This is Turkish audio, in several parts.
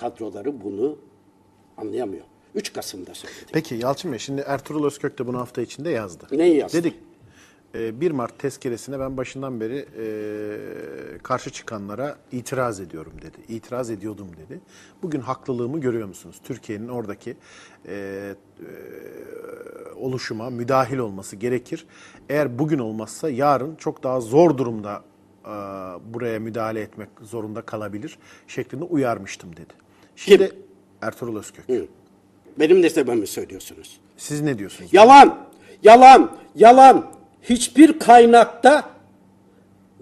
kadroları bunu anlayamıyor. 3 Kasım'da söyledi. Peki Yalçın Bey şimdi Ertuğrul Özkök de bunu hafta içinde yazdı. Neyi yazdı? Dedik e, 1 Mart tezkeresine ben başından beri e, karşı çıkanlara itiraz ediyorum dedi. İtiraz ediyordum dedi. Bugün haklılığımı görüyor musunuz? Türkiye'nin oradaki e, e, oluşuma müdahil olması gerekir. Eğer bugün olmazsa yarın çok daha zor durumda e, buraya müdahale etmek zorunda kalabilir şeklinde uyarmıştım dedi. Şimdi Kim? Ertuğrul Özkök. Hı. Benim de sebebimi söylüyorsunuz. Siz ne diyorsunuz? Yalan, yalan, yalan. Hiçbir kaynakta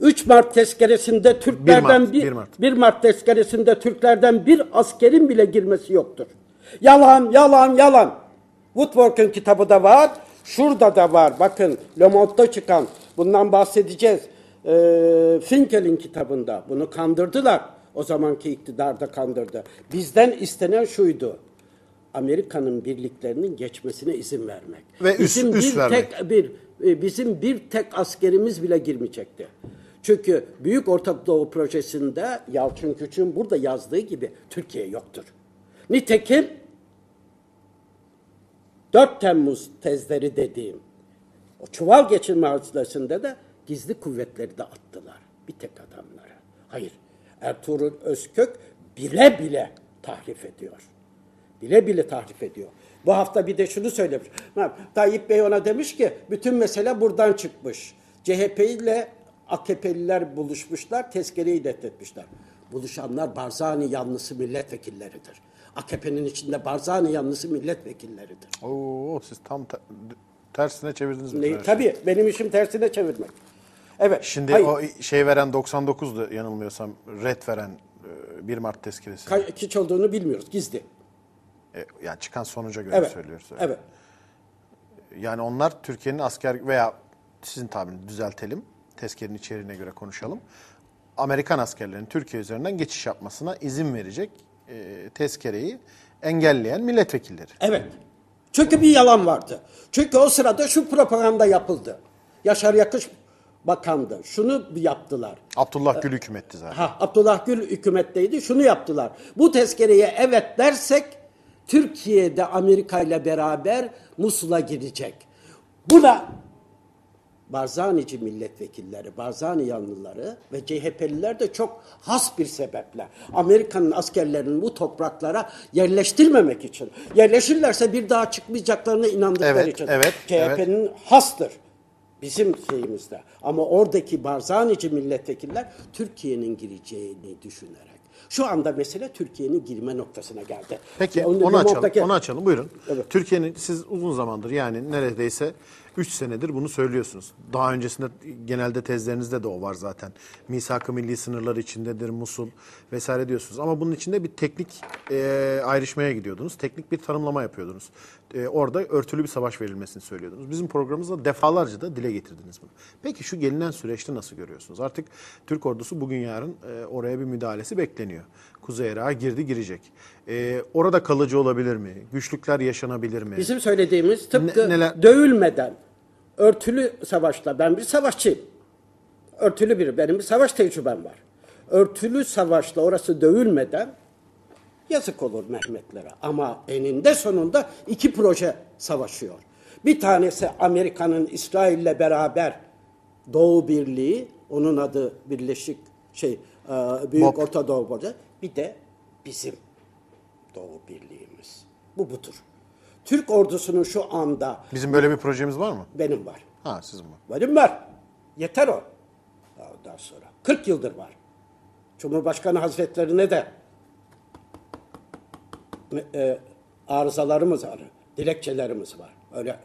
3 Mart tezkeresinde Türklerden Mart, bir, 1 Mart. 1 Mart tezkeresinde Türklerden bir askerin bile girmesi yoktur. Yalan, yalan, yalan. Woodwork'un kitabı da var, şurada da var. Bakın Le Monde'da çıkan, bundan bahsedeceğiz. Ee, Finkel'in kitabında bunu kandırdılar. O zamanki iktidar da kandırdı. Bizden istenen şuydu. Amerika'nın birliklerinin geçmesine izin vermek. Ve bizim üs bir vermek. tek bir e, bizim bir tek askerimiz bile girmeyecekti. Çünkü Büyük Orta Doğu projesinde Yalçın Küçük'ün burada yazdığı gibi Türkiye yoktur. Nitekim 4 Temmuz tezleri dediğim o çuval geçirme hadisesinde de gizli kuvvetleri de attılar. Bir tek adamlara. Hayır. Ertuğrul Özkök bile bile tahrif ediyor. Bile bile tahrif ediyor. Bu hafta bir de şunu söylemiş. Tayyip Bey ona demiş ki bütün mesele buradan çıkmış. CHP ile AKP'liler buluşmuşlar, tezkereyi reddetmişler. Buluşanlar Barzani yanlısı milletvekilleridir. AKP'nin içinde Barzani yanlısı milletvekilleridir. Oo, siz tam te- tersine çevirdiniz? Ne, tabii benim işim tersine çevirmek. Evet. Şimdi hayır. o şey veren 99'du yanılmıyorsam red veren e, 1 Mart tezkeresi. Ka- Kaç olduğunu bilmiyoruz. Gizli. E, yani çıkan sonuca göre Evet. söylüyoruz. Evet. Yani onlar Türkiye'nin asker veya sizin tabirinizi düzeltelim. Tezkerenin içeriğine göre konuşalım. Amerikan askerlerinin Türkiye üzerinden geçiş yapmasına izin verecek e, tezkereyi engelleyen milletvekilleri. Evet. Çünkü bir yalan vardı. Çünkü o sırada şu propaganda yapıldı. Yaşar Yakış bakandı. Şunu yaptılar. Abdullah Gül hükümetti zaten. Ha, Abdullah Gül hükümetteydi. Şunu yaptılar. Bu tezkereye evet dersek Türkiye'de Amerika ile beraber Musul'a girecek. Buna Barzanici milletvekilleri, Barzani yanlıları ve CHP'liler de çok has bir sebeple Amerika'nın askerlerinin bu topraklara yerleştirmemek için. Yerleşirlerse bir daha çıkmayacaklarına inandıkları Evet, için. evet, CHP'nin hastır. Bizim şeyimizde. Ama oradaki Barzanici milletvekiller Türkiye'nin gireceğini düşünerek. Şu anda mesele Türkiye'nin girme noktasına geldi. Peki Onu- onu açalım. Limon'daki- Onu açalım. Buyurun. Evet. Türkiye'nin siz uzun zamandır yani neredeyse 3 senedir bunu söylüyorsunuz. Daha öncesinde genelde tezlerinizde de o var zaten. Misak-ı milli sınırları içindedir, Musul vesaire diyorsunuz. Ama bunun içinde bir teknik e, ayrışmaya gidiyordunuz. Teknik bir tanımlama yapıyordunuz. E, orada örtülü bir savaş verilmesini söylüyordunuz. Bizim programımızda defalarca da dile getirdiniz bunu. Peki şu gelinen süreçte nasıl görüyorsunuz? Artık Türk ordusu bugün yarın e, oraya bir müdahalesi bekleniyor. Kuzey Irak'a girdi girecek. E, orada kalıcı olabilir mi? Güçlükler yaşanabilir mi? Bizim söylediğimiz tıpkı Ne- neler- dövülmeden örtülü savaşla ben bir savaşçıyım. Örtülü bir benim bir savaş tecrübem var. Örtülü savaşla orası dövülmeden yazık olur Mehmetlere. Ama eninde sonunda iki proje savaşıyor. Bir tanesi Amerika'nın İsrail'le beraber Doğu Birliği, onun adı Birleşik şey e, Büyük. Orta Doğu Projesi. Bir de bizim Doğu Birliği'miz. Bu budur. Türk ordusunun şu anda Bizim böyle bir projemiz var mı? benim var. Ha sizin mi? Benim var. Yeter o. Ondan sonra. 40 yıldır var. Cumhurbaşkanı Hazretlerine de e, arızalarımız var. Dilekçelerimiz var. Öyle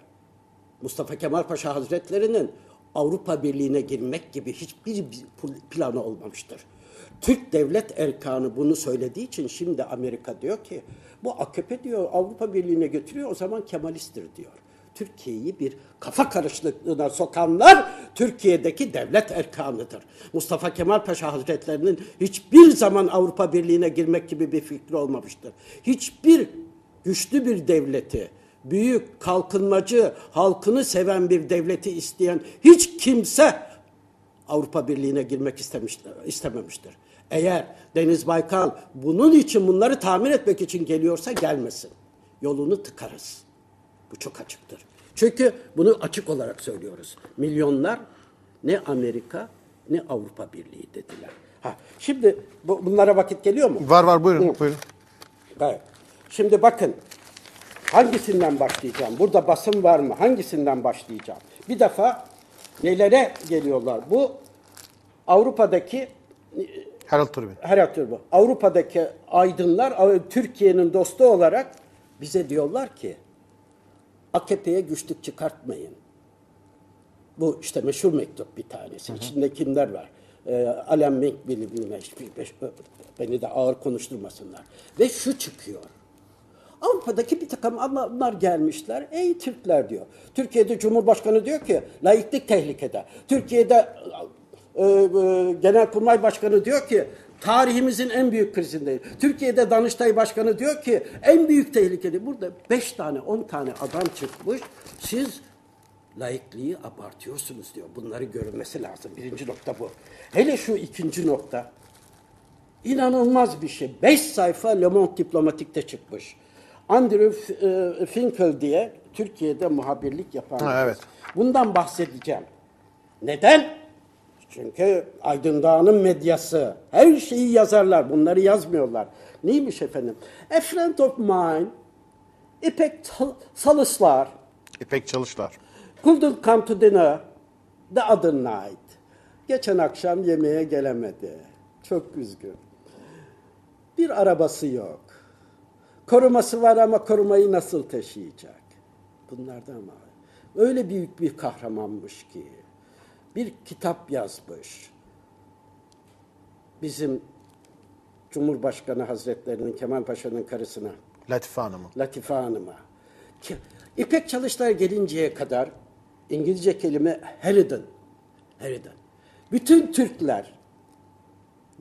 Mustafa Kemal Paşa Hazretleri'nin Avrupa Birliği'ne girmek gibi hiçbir bir planı olmamıştır. Türk devlet erkanı bunu söylediği için şimdi Amerika diyor ki bu AKP diyor Avrupa Birliği'ne götürüyor o zaman Kemalisttir diyor. Türkiye'yi bir kafa karışıklığına sokanlar Türkiye'deki devlet erkanıdır. Mustafa Kemal Paşa Hazretlerinin hiçbir zaman Avrupa Birliği'ne girmek gibi bir fikri olmamıştır. Hiçbir güçlü bir devleti, büyük, kalkınmacı, halkını seven bir devleti isteyen hiç kimse Avrupa Birliği'ne girmek istemiştir, istememiştir. Eğer Deniz Baykal bunun için bunları tamir etmek için geliyorsa gelmesin. Yolunu tıkarız. Bu çok açıktır. Çünkü bunu açık olarak söylüyoruz. Milyonlar ne Amerika ne Avrupa Birliği dediler. Ha, şimdi bu, bunlara vakit geliyor mu? Var var buyurun. buyurun. Evet. Şimdi bakın hangisinden başlayacağım? Burada basın var mı? Hangisinden başlayacağım? Bir defa nelere geliyorlar? Bu Avrupa'daki Harold Turbin. her aktör bu. Avrupa'daki aydınlar Türkiye'nin dostu olarak bize diyorlar ki AKP'ye güçlük çıkartmayın. Bu işte meşhur mektup bir tanesi. İçinde kimler var? Ee, Alem Mink bilmem beni de ağır konuşturmasınlar. Ve şu çıkıyor. Avrupa'daki bir takım adamlar gelmişler. Ey Türkler diyor. Türkiye'de Cumhurbaşkanı diyor ki laiklik tehlikede. Türkiye'de e, e, Genelkurmay Başkanı diyor ki tarihimizin en büyük krizindeyiz. Türkiye'de Danıştay Başkanı diyor ki en büyük tehlikede. Burada beş tane on tane adam çıkmış. Siz laikliği abartıyorsunuz diyor. Bunları görülmesi lazım. Birinci nokta bu. Hele şu ikinci nokta. İnanılmaz bir şey. Beş sayfa Le Monde Diplomatik'te çıkmış. Andrew e, Finkel diye Türkiye'de muhabirlik yapan. Ha, evet. Bundan bahsedeceğim. Neden? Çünkü Aydın Dağı'nın medyası. Her şeyi yazarlar. Bunları yazmıyorlar. Neymiş efendim? A friend of mine, İpek Salıslar, İpek Çalışlar. couldn't come to dinner the other night. Geçen akşam yemeğe gelemedi. Çok üzgün. Bir arabası yok. Koruması var ama korumayı nasıl taşıyacak? Bunlardan ama öyle büyük bir kahramanmış ki bir kitap yazmış. Bizim Cumhurbaşkanı Hazretlerinin Kemal Paşa'nın karısına Latife Hanım'ın. Latife Hanım'a. İpek Çalışlar gelinceye kadar İngilizce kelime Harridan. Harridan. Bütün Türkler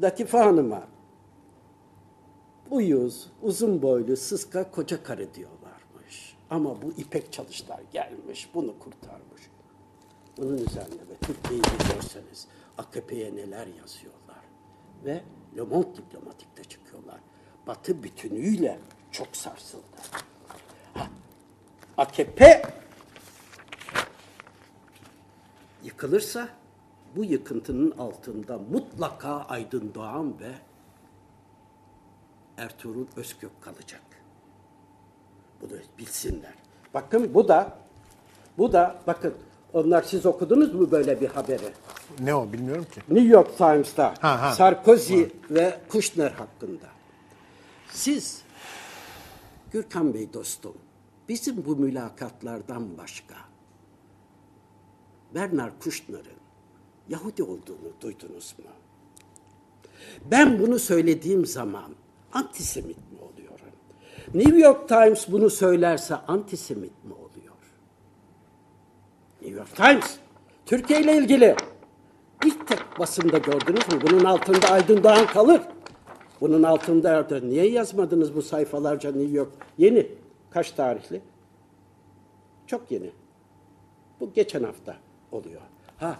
Latife Hanım'a uyuz, uzun boylu, sıska koca karı diyorlarmış. Ama bu İpek Çalışlar gelmiş, bunu kurtarmış. Bunun üzerine ve Türkiye'yi görseniz AKP'ye neler yazıyorlar. Ve Le Monde Diplomatik'te çıkıyorlar. Batı bütünüyle çok sarsıldı. Ha, AKP yıkılırsa bu yıkıntının altında mutlaka Aydın Doğan ve Ertuğrul Özkök kalacak. Bunu bilsinler. Bakın bu da bu da bakın onlar siz okudunuz mu böyle bir haberi? Ne o bilmiyorum ki. New York Times'ta Ha, ha. Sarkozy ve Kushner hakkında. Siz Gürkan Bey dostum, bizim bu mülakatlardan başka Bernard Kushner'ın Yahudi olduğunu duydunuz mu? Ben bunu söylediğim zaman antisemit mi oluyorum? New York Times bunu söylerse antisemit mi oluyor? New York Times, Türkiye ile ilgili ilk tek basında gördünüz mü? Bunun altında Aydın Doğan kalır. Bunun altında Erdoğan. Niye yazmadınız bu sayfalarca New York? Yeni. Kaç tarihli? Çok yeni. Bu geçen hafta oluyor. Ha,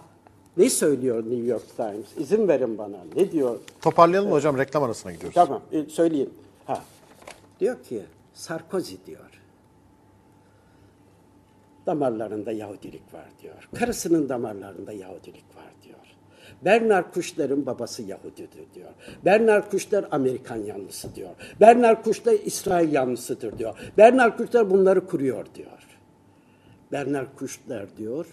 ne söylüyor New York Times? İzin verin bana. Ne diyor? Toparlayalım mı hocam reklam arasına gidiyoruz. Tamam, e, söyleyeyim. Ha. Diyor ki Sarkozy diyor. Damarlarında Yahudilik var diyor. Karısının damarlarında Yahudilik var diyor. Bernard Kuşler'in babası Yahudidir diyor. Bernard Kuşler Amerikan yanlısı diyor. Bernard Kuşler İsrail yanlısıdır diyor. Bernard Kuşler bunları kuruyor diyor. Bernard Kuşler diyor,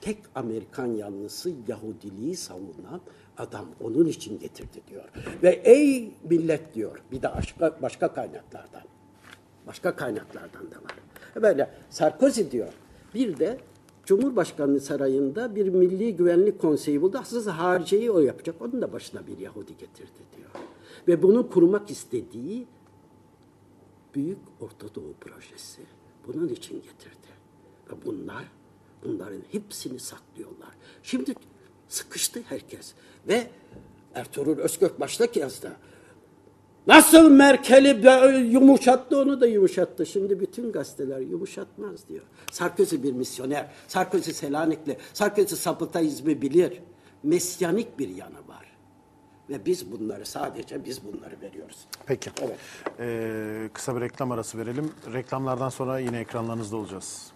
tek Amerikan yanlısı Yahudiliği savunan adam onun için getirdi diyor. Ve ey millet diyor, bir de başka, başka kaynaklardan, başka kaynaklardan da var. Böyle Sarkozy diyor, bir de Cumhurbaşkanlığı Sarayı'nda bir Milli Güvenlik Konseyi buldu. Aslında hariciyi o yapacak. Onun da başına bir Yahudi getirdi diyor. Ve bunu kurmak istediği Büyük Orta Doğu Projesi. Bunun için getirdi. Ve bunlar, bunların hepsini saklıyorlar. Şimdi sıkıştı herkes. Ve Ertuğrul Özkök başta yazdı. Nasıl Merkel'i yumuşattı onu da yumuşattı. Şimdi bütün gazeteler yumuşatmaz diyor. Sarkozy bir misyoner. Sarkozy Selanikli. Sarkozy sapıtayizmi bilir. Mesyanik bir yanı var. Ve biz bunları sadece biz bunları veriyoruz. Peki. Evet. Ee, kısa bir reklam arası verelim. Reklamlardan sonra yine ekranlarınızda olacağız.